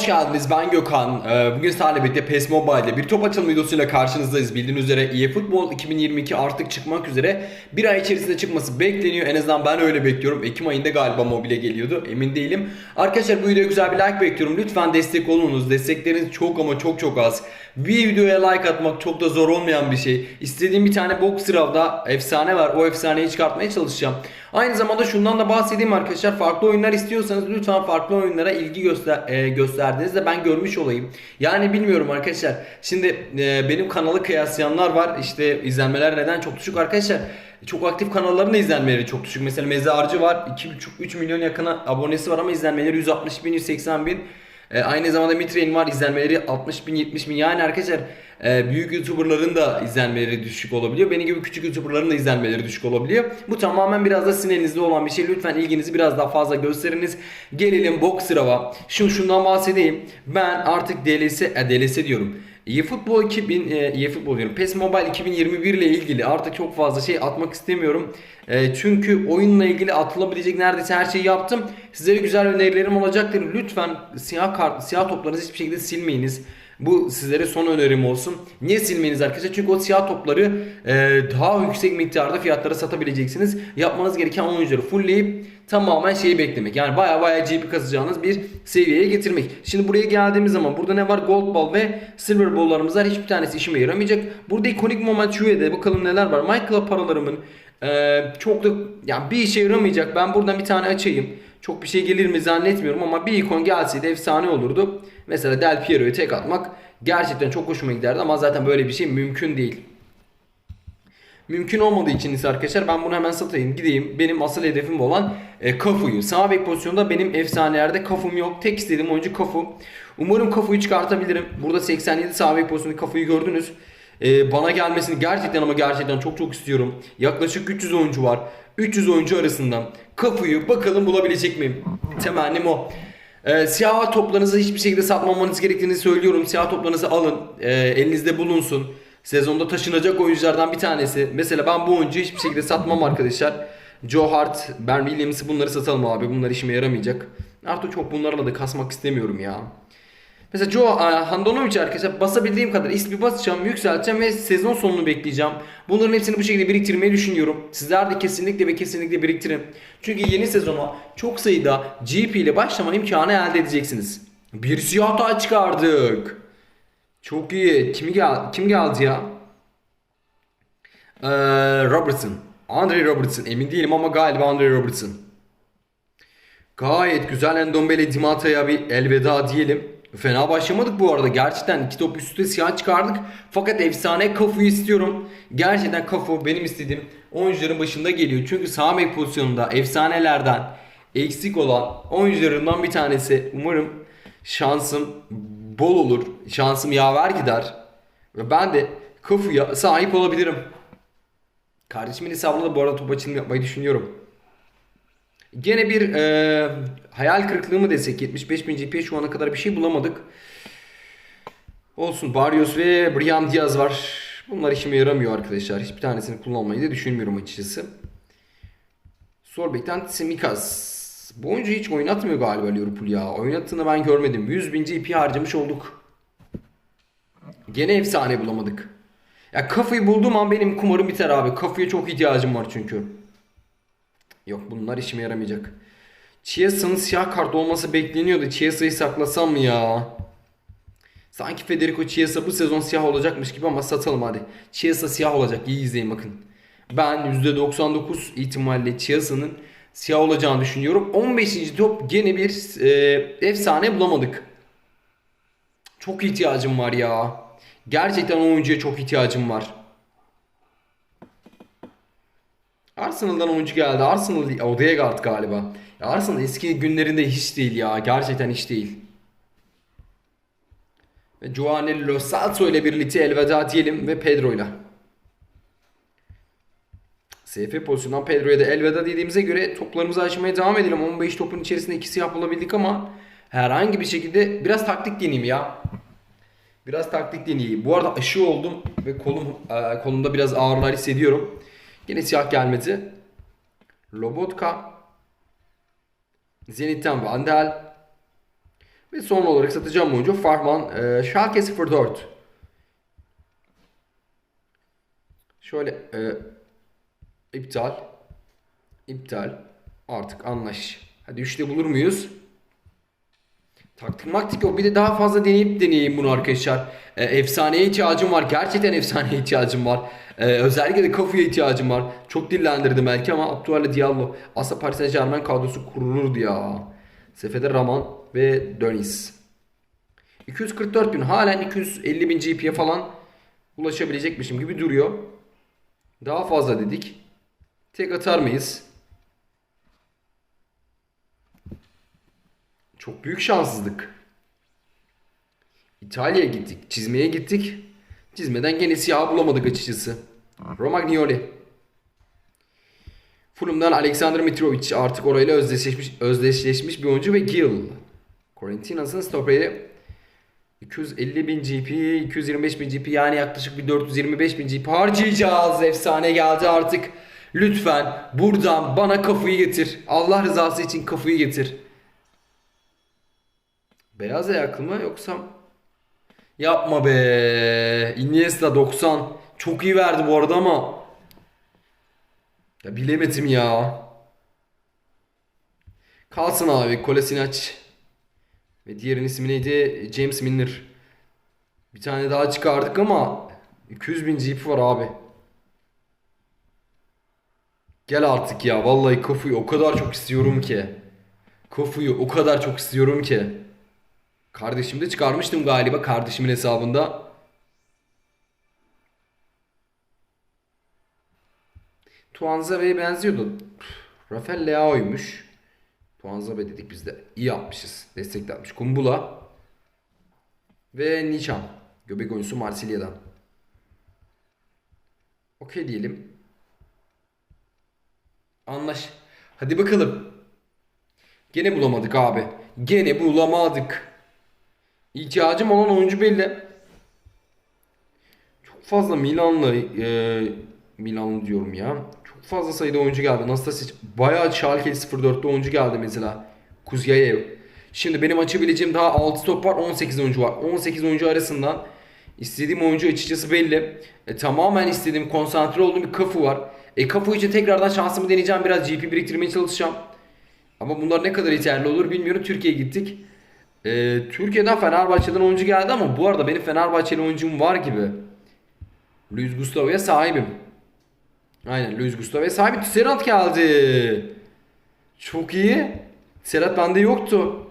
Hoş geldiniz ben Gökhan. Ee, Bugün sizlerle birlikte PES Mobile'de bir top açılım videosuyla karşınızdayız. Bildiğiniz üzere eFootball 2022 artık çıkmak üzere. Bir ay içerisinde çıkması bekleniyor. En azından ben öyle bekliyorum. Ekim ayında galiba mobile geliyordu. Emin değilim. Arkadaşlar bu videoya güzel bir like bekliyorum. Lütfen destek olunuz. Destekleriniz çok ama çok çok az. Bir videoya like atmak çok da zor olmayan bir şey. İstediğim bir tane box sırada efsane var. O efsaneyi çıkartmaya çalışacağım. Aynı zamanda şundan da bahsedeyim arkadaşlar. Farklı oyunlar istiyorsanız lütfen farklı oyunlara ilgi göster e, gösterdiğinizde ben görmüş olayım. Yani bilmiyorum arkadaşlar. Şimdi e, benim kanalı kıyaslayanlar var. İşte izlenmeler neden çok düşük arkadaşlar. Çok aktif kanalların da izlenmeleri çok düşük. Mesela Mezarcı var. 2,5-3 milyon yakına abonesi var ama izlenmeleri 160 bin, 180 bin. E, aynı zamanda Mitrain var izlenmeleri 60 bin 70 bin yani arkadaşlar e, büyük youtuberların da izlenmeleri düşük olabiliyor. Benim gibi küçük youtuberların da izlenmeleri düşük olabiliyor. Bu tamamen biraz da sizin elinizde olan bir şey. Lütfen ilginizi biraz daha fazla gösteriniz. Gelelim box sırava. Şu şundan bahsedeyim. Ben artık DLS, e, DLS diyorum. eFootball 2000 e, eFootball diyorum. PES Mobile 2021 ile ilgili artık çok fazla şey atmak istemiyorum. E, çünkü oyunla ilgili atılabilecek neredeyse her şeyi yaptım. Sizlere güzel önerilerim olacaktır. Lütfen siyah kart, siyah toplarınızı hiçbir şekilde silmeyiniz. Bu sizlere son önerim olsun. Niye silmeyiniz arkadaşlar? Çünkü o siyah topları e, daha yüksek miktarda fiyatlara satabileceksiniz. Yapmanız gereken oyuncuları fullleyip tamamen şeyi beklemek. Yani baya baya GP kasacağınız bir seviyeye getirmek. Şimdi buraya geldiğimiz zaman burada ne var? Gold Ball ve Silver Ball'larımız var. Hiçbir tanesi işime yaramayacak. Burada ikonik moment şuyede bakalım neler var. Michael'a paralarımın e, çok da yani bir işe yaramayacak. Ben buradan bir tane açayım. Çok bir şey gelir mi zannetmiyorum ama bir ikon gelseydi efsane olurdu. Mesela Del Piero'yu tek atmak gerçekten çok hoşuma giderdi ama zaten böyle bir şey mümkün değil. Mümkün olmadığı için ise arkadaşlar ben bunu hemen satayım. Gideyim benim asıl hedefim olan e, Kafu'yu. Sağ bek pozisyonda benim efsanelerde Kafu'm yok. Tek istediğim oyuncu Kafu. Umarım Kafu'yu çıkartabilirim. Burada 87 sağ bek pozisyonda Kafu'yu gördünüz. E, bana gelmesini gerçekten ama gerçekten çok çok istiyorum. Yaklaşık 300 oyuncu var. 300 oyuncu arasından Kafu'yu bakalım bulabilecek miyim? Temennim o. Ee, siyah toplarınızı hiçbir şekilde satmamanız gerektiğini söylüyorum. Siyah toplarınızı alın. Ee, elinizde bulunsun. Sezonda taşınacak oyunculardan bir tanesi. Mesela ben bu oyuncuyu hiçbir şekilde satmam arkadaşlar. Joe Hart, Ben Williams'ı bunları satalım abi. Bunlar işime yaramayacak. Artık çok bunlarla da kasmak istemiyorum ya. Mesela Joe Handanovic arkadaşlar basabildiğim kadar ismi basacağım, yükselteceğim ve sezon sonunu bekleyeceğim. Bunların hepsini bu şekilde biriktirmeyi düşünüyorum. Sizler de kesinlikle ve kesinlikle biriktirin. Çünkü yeni sezona çok sayıda GP ile başlama imkanı elde edeceksiniz. Bir siyah çıkardık. Çok iyi. Kimi gel kim geldi ya? Ee, Robertson. Andre Robertson. Emin değilim ama galiba Andre Robertson. Gayet güzel Endombele Dimata'ya bir elveda diyelim. Fena başlamadık bu arada. Gerçekten iki top üstte siyah çıkardık. Fakat efsane Kafu'yu istiyorum. Gerçekten Kafu benim istediğim oyuncuların başında geliyor. Çünkü sağ bek pozisyonunda efsanelerden eksik olan oyuncularımdan bir tanesi. Umarım şansım bol olur. Şansım yaver gider. Ve ben de Kafu'ya sahip olabilirim. Kardeşimin hesabına da bu arada top açılımı yapmayı düşünüyorum. Gene bir e, hayal kırıklığı mı desek 75 bin GP şu ana kadar bir şey bulamadık. Olsun Barrios ve Brian Diaz var. Bunlar işime yaramıyor arkadaşlar. Hiçbir tanesini kullanmayı da düşünmüyorum açıkçası. Sorbek'ten Tsimikas. Bu oyuncu hiç oynatmıyor galiba Liverpool ya. Oynattığını ben görmedim. 100 bin GP harcamış olduk. Gene efsane bulamadık. Ya kafayı bulduğum an benim kumarım biter abi. Kafaya çok ihtiyacım var çünkü. Yok bunlar işime yaramayacak. Chiesa'nın siyah kart olması bekleniyordu. Chiesa'yı saklasam mı ya? Sanki Federico Chiesa bu sezon siyah olacakmış gibi ama satalım hadi. Chiesa siyah olacak. İyi izleyin bakın. Ben %99 ihtimalle Chiesa'nın siyah olacağını düşünüyorum. 15. top gene bir e, efsane bulamadık. Çok ihtiyacım var ya. Gerçekten oyuncuya çok ihtiyacım var. Arsenal'dan oyuncu geldi. Arsenal Odegaard galiba. Ya Arsenal eski günlerinde hiç değil ya. Gerçekten hiç değil. Giovanni Lo Celso ile birlikte elveda diyelim ve Pedro ile. SF pozisyonundan Pedro'ya da elveda dediğimize göre toplarımızı açmaya devam edelim. 15 topun içerisinde ikisi yapılabildik ama herhangi bir şekilde biraz taktik deneyeyim ya. Biraz taktik deneyeyim. Bu arada aşı oldum ve kolum e, kolumda biraz ağrılar hissediyorum. Yine siyah gelmedi. Lobotka. Zenit'ten Vandal. Ve son olarak satacağım oyuncu Farman e, Schalke 04. Şöyle e, iptal. İptal. Artık anlaş. Hadi üçte bulur muyuz? Taktik maktik yok. Bir de daha fazla deneyip deneyeyim bunu arkadaşlar. E, efsaneye ihtiyacım var. Gerçekten efsaneye ihtiyacım var. E, özellikle de Kafu'ya ihtiyacım var. Çok dillendirdim belki ama Abdullah Diallo. Aslında Paris Saint Germain kadrosu kurulurdu ya. Sefede Raman ve Dönis. 244 bin. Halen 250 bin GP'ye falan ulaşabilecekmişim gibi duruyor. Daha fazla dedik. Tek atar mıyız? Çok büyük şanssızlık. İtalya'ya gittik. Çizmeye gittik. Çizmeden gene siyah bulamadık açıkçası. Romagnoli. Fulham'dan Alexander Mitrovic artık orayla özdeşleşmiş, özdeşleşmiş bir oyuncu ve Gil. Corentinas'ın stoperi 250 bin GP, 225 bin GP yani yaklaşık bir 425 bin GP harcayacağız. Efsane geldi artık. Lütfen buradan bana kafayı getir. Allah rızası için kafayı getir. Beyaz ayaklı mı yoksa Yapma be. Iniesta 90. Çok iyi verdi bu arada ama. Ya bilemedim ya. Kalsın abi. Kolasinac. Ve diğerinin ismi neydi? James Milner. Bir tane daha çıkardık ama 200 bin GP var abi. Gel artık ya. Vallahi Kofu'yu o kadar çok istiyorum ki. Kofu'yu o kadar çok istiyorum ki. Kardeşimde çıkarmıştım galiba kardeşimin hesabında. Tuanzabe'ye benziyordu. Rafael Leao'ymuş. Tuanzabe dedik biz de. İyi yapmışız. Desteklenmiş. Kumbula. Ve Nichan. Göbek oyuncusu Marsilya'dan. Okey diyelim. Anlaş. Hadi bakalım. Gene bulamadık abi. Gene bulamadık. İhtiyacım olan oyuncu belli. Çok fazla Milan'la e, Milanlı diyorum ya. Çok fazla sayıda oyuncu geldi. Nastasic bayağı Schalke 04'te oyuncu geldi mesela. Kuzyayev. Şimdi benim açabileceğim daha 6 top var 18 oyuncu var. 18 oyuncu arasından istediğim oyuncu açıkçası belli. E, tamamen istediğim konsantre olduğum bir kafu var. E kafu için tekrardan şansımı deneyeceğim. Biraz GP biriktirmeye çalışacağım. Ama bunlar ne kadar yeterli olur bilmiyorum. Türkiye'ye gittik. Ee, Türkiye'den Fenerbahçe'den oyuncu geldi ama bu arada benim Fenerbahçeli oyuncum var gibi. Luis Gustavo'ya sahibim. Aynen Luis Gustavo'ya sahibim. Serhat geldi. Çok iyi. Serhat bende yoktu.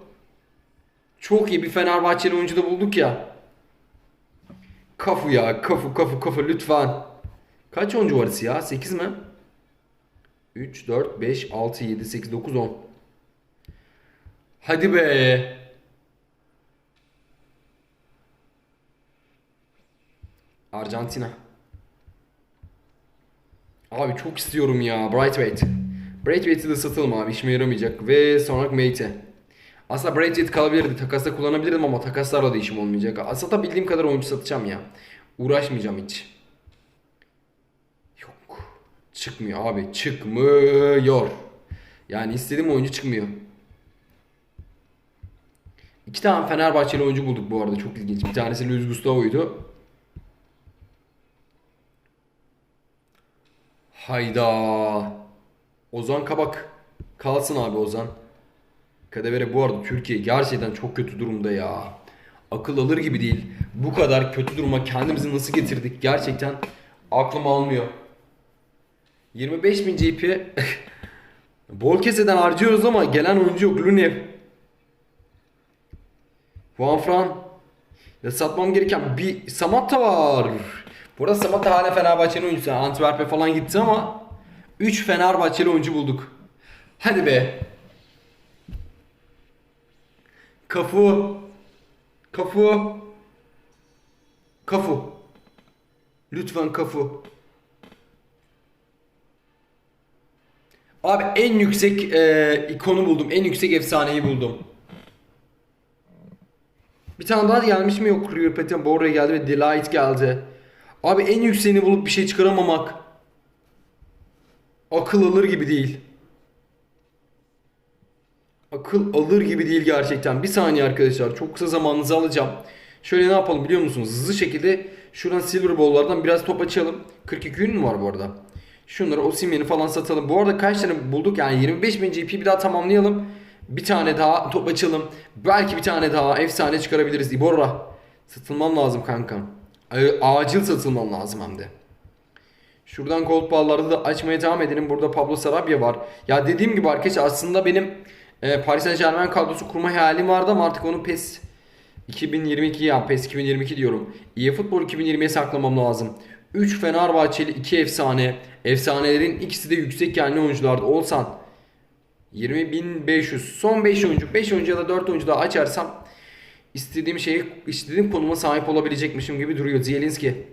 Çok iyi bir Fenerbahçeli oyuncu da bulduk ya. Kafu ya. Kafu kafu kafu lütfen. Kaç oyuncu var ya? 8 mi? 3, 4, 5, 6, 7, 8, 9, 10. Hadi be. Arjantina. Abi çok istiyorum ya. Brightweight. Brightweight'i de satalım abi. işime yaramayacak. Ve sonra Mate'e. Aslında Brightweight kalabilirdi. Takasta kullanabilirdim ama takaslarla da işim olmayacak. Aslında bildiğim kadar oyuncu satacağım ya. Uğraşmayacağım hiç. Çıkmıyor abi. Çıkmıyor. Yani istediğim oyuncu çıkmıyor. İki tane Fenerbahçeli oyuncu bulduk bu arada. Çok ilginç. Bir tanesi Luis Gustavo'ydu. Hayda. Ozan Kabak. Kalsın abi Ozan. Kadevere bu arada Türkiye gerçekten çok kötü durumda ya. Akıl alır gibi değil. Bu kadar kötü duruma kendimizi nasıl getirdik gerçekten aklım almıyor. 25 bin GP bol keseden harcıyoruz ama gelen oyuncu yok. Lunev. Juan Fran. Satmam gereken bir Samatta var. Burada Samatta hala Fenerbahçe'nin oyuncusu. Antwerp'e falan gitti ama 3 Fenerbahçeli oyuncu bulduk. Hadi be. Kafu. Kafu. Kafu. Lütfen kafu. Abi en yüksek e, ikonu buldum. En yüksek efsaneyi buldum. Bir tane daha gelmiş mi yok River Plate Borro'ya geldi ve Delight geldi. Abi en yükseğini bulup bir şey çıkaramamak akıl alır gibi değil. akıl alır gibi değil gerçekten. Bir saniye arkadaşlar. Çok kısa zamanınızı alacağım. Şöyle ne yapalım biliyor musunuz? Hızlı şekilde şuradan Silver Ball'lardan biraz top açalım. 42 gün mü var bu arada? Şunları Osimhen'i falan satalım. Bu arada kaç tane bulduk? Yani 25 bin GP bir daha tamamlayalım. Bir tane daha top açalım. Belki bir tane daha efsane çıkarabiliriz. Iborra. Satılmam lazım kankam. A- Acil satılmam lazım hem de. Şuradan gold ball'larda da açmaya devam edelim. Burada Pablo Sarabia var. Ya dediğim gibi arkadaşlar aslında benim e, Paris Saint Germain kadrosu kurma hayalim vardı ama artık onu PES 2022 ya PES 2022 diyorum. EA Futbol 2020'ye saklamam lazım. 3 Fenerbahçeli 2 efsane. Efsanelerin ikisi de yüksek genli oyunculardı. Olsan 20.500 son 5 oyuncu 5 oyuncu ya da 4 oyuncu daha açarsam istediğim şeyi istediğim konuma sahip olabilecekmişim gibi duruyor Zielinski.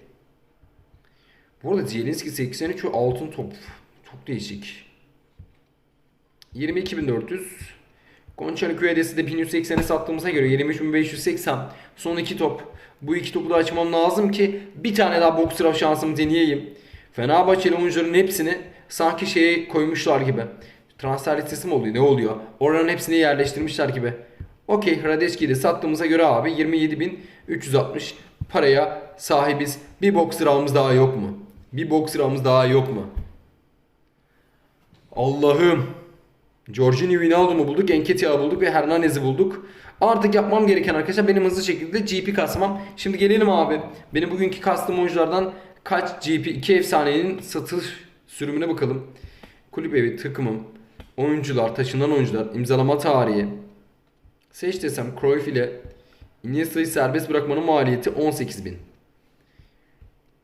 Bu arada Zielinski 83 ve altın top. Çok değişik. 22.400. Gonçalo Cuedes'i de 1180'e sattığımıza göre 23.580. Son iki top. Bu iki topu da açmam lazım ki bir tane daha box draft şansımı deneyeyim. Fenerbahçeli oyuncuların hepsini sanki şeye koymuşlar gibi. Transfer listesi mi oluyor? Ne oluyor? Oranın hepsini yerleştirmişler gibi. Okey Radeski'yi de sattığımıza göre abi 27.360 paraya sahibiz. Bir box draft'ımız daha yok mu? Bir box draft'ımız daha yok mu? Allah'ım. Jorginho Wijnaldum'u bulduk, Enketiah'ı bulduk ve Hernandez'i bulduk. Artık yapmam gereken arkadaşlar benim hızlı şekilde GP kasmam. Şimdi gelelim abi. Benim bugünkü kastım oyunculardan kaç GP 2 efsanenin satış sürümüne bakalım. Kulüp evi, takımım, oyuncular, taşınan oyuncular, imzalama tarihi. Seç desem Cruyff ile Iniesta'yı serbest bırakmanın maliyeti 18.000.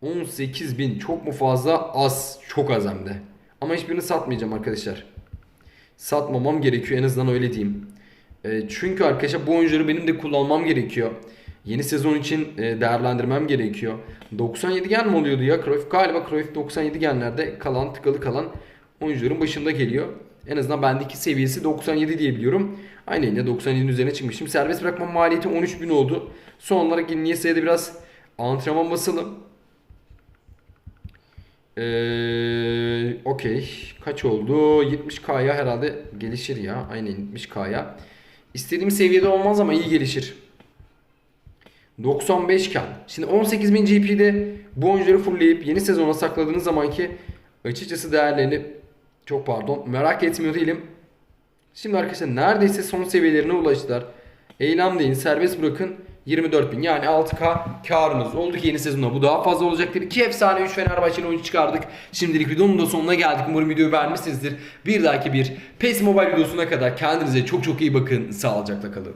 18.000 çok mu fazla? Az. Çok az hem de. Ama hiçbirini satmayacağım arkadaşlar. Satmamam gerekiyor en azından öyle diyeyim. E, çünkü arkadaşlar bu oyuncuları benim de kullanmam gerekiyor. Yeni sezon için e, değerlendirmem gerekiyor. 97 gen mi oluyordu ya Cruyff? Galiba Cruyff 97 genlerde kalan tıkalı kalan oyuncuların başında geliyor. En azından bendeki seviyesi 97 diye biliyorum. Aynı yine 97'nin üzerine çıkmışım. Serbest bırakma maliyeti 13.000 oldu. Son olarak Iniesta'ya da biraz antrenman basalım. Ee, Okey. Kaç oldu? 70K'ya herhalde gelişir ya. Aynen 70K'ya. İstediğim seviyede olmaz ama iyi gelişir. 95 iken. Şimdi 18.000 GP'de bu oyuncuları fullleyip yeni sezona sakladığınız zamanki açıkçası değerlerini çok pardon merak etmiyor değilim. Şimdi arkadaşlar neredeyse son seviyelerine ulaştılar. Eylem deyin serbest bırakın 24.000 yani 6K karınız oldu ki yeni sezonda bu daha fazla olacaktır. 2 efsane 3 Fenerbahçe'nin oyuncu çıkardık. Şimdilik videonun da sonuna geldik. Umarım videoyu beğenmişsinizdir. Bir dahaki bir PES Mobile videosuna kadar kendinize çok çok iyi bakın. Sağlıcakla kalın.